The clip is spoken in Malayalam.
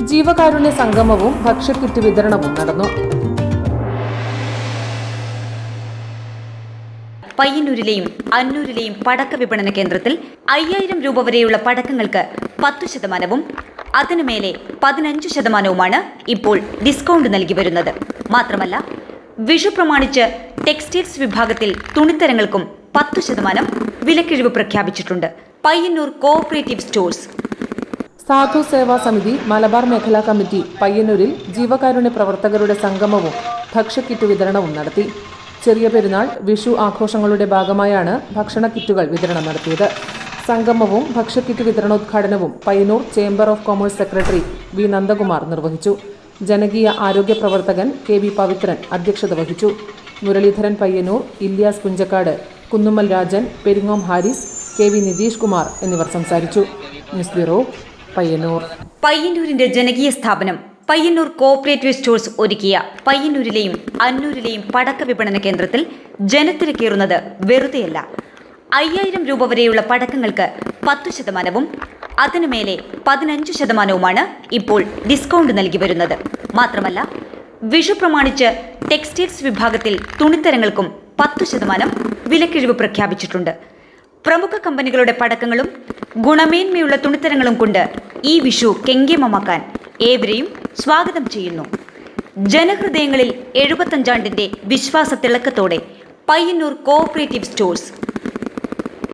ജീവകാരുണ്യ സംഗമവും ഭക്ഷ്യക്കിറ്റ് വിതരണവും നടന്നു. പയ്യന്നൂരിലെയും അന്നൂരിലെയും പടക്ക വിപണന കേന്ദ്രത്തിൽ അയ്യായിരം രൂപ വരെയുള്ള പടക്കങ്ങൾക്ക് പത്തു ശതമാനവും അതിനു മേലെ പതിനഞ്ച് ശതമാനവുമാണ് ഇപ്പോൾ ഡിസ്കൗണ്ട് നൽകി വരുന്നത്. മാത്രമല്ല വിഷു പ്രമാണിച്ച് ടെക്സ്റ്റൈൽസ് വിഭാഗത്തിൽ തുണിത്തരങ്ങൾക്കും പത്തു ശതമാനം വിലക്കിഴിവ് പ്രഖ്യാപിച്ചിട്ടുണ്ട്. പയ്യന്നൂർ കോഓപ്പറേറ്റീവ് സ്റ്റോഴ്സ് സാധു സേവാ സമിതി മലബാർ മേഖലാ കമ്മിറ്റി പയ്യന്നൂരിൽ ജീവകാരുണ്യ പ്രവർത്തകരുടെ സംഗമവും ഭക്ഷ്യക്കിറ്റ് വിതരണവും നടത്തി. ചെറിയ പെരുന്നാൾ വിഷു ആഘോഷങ്ങളുടെ ഭാഗമായാണ് ഭക്ഷണ കിറ്റുകൾ വിതരണം നടത്തിയത്. സംഗമവും ഭക്ഷ്യക്കിറ്റ് വിതരണോദ്ഘാടനവും Payyanur chamber of commerce secretary V Nandakumar നിർവഹിച്ചു. ജനകീയ ആരോഗ്യ പ്രവർത്തകൻ കെ വി പവിത്രൻ അധ്യക്ഷത വഹിച്ചു. മുരളീധരൻ പയ്യന്നൂർ ഇല്യാസ് കുഞ്ചക്കാട് കുന്നുമ്മൽ രാജൻ പെരിങ്ങോം ഹാരിസ് കെ വി നിതീഷ് കുമാർ എന്നിവർ സംസാരിച്ചു. News bureau Payyanur. പയ്യന്നൂരിന്റെ ജനകീയ സ്ഥാപനം പയ്യന്നൂർ കോഓപ്പറേറ്റീവ് സ്റ്റോഴ്സ് ഒരുക്കിയ പയ്യന്നൂരിലെയും അന്നൂരിലെയും പടക്ക വിപണന കേന്ദ്രത്തിൽ ജനത്തിരക്കേറുന്നത് വെറുതെയല്ല. അയ്യായിരം രൂപ വരെയുള്ള പടക്കങ്ങൾക്ക് പത്തു ശതമാനവും അതിനു മേലെ പതിനഞ്ച് ശതമാനവുമാണ് ഇപ്പോൾ ഡിസ്കൗണ്ട് നൽകി വരുന്നത്. മാത്രമല്ല വിഷു പ്രമാണിച്ച് ടെക്സ്റ്റൈൽസ് വിഭാഗത്തിൽ തുണിത്തരങ്ങൾക്കും പത്തു ശതമാനം വിലക്കിഴിവ് പ്രഖ്യാപിച്ചിട്ടുണ്ട്. പ്രമുഖ കമ്പനികളുടെ പടക്കങ്ങളും ഗുണമേന്മയുള്ള തുണിത്തരങ്ങളും കൊണ്ട് ഈ വിഷു കെങ്കേമമാക്കാൻ ഏവരെയും സ്വാഗതം ചെയ്യുന്നു. ജനഹൃദയങ്ങളിൽ എഴുപത്തഞ്ചാണ്ടിന്റെ വിശ്വാസ തിളക്കത്തോടെ പയ്യന്നൂർ കോഓപ്പറേറ്റീവ് സ്റ്റോഴ്സ്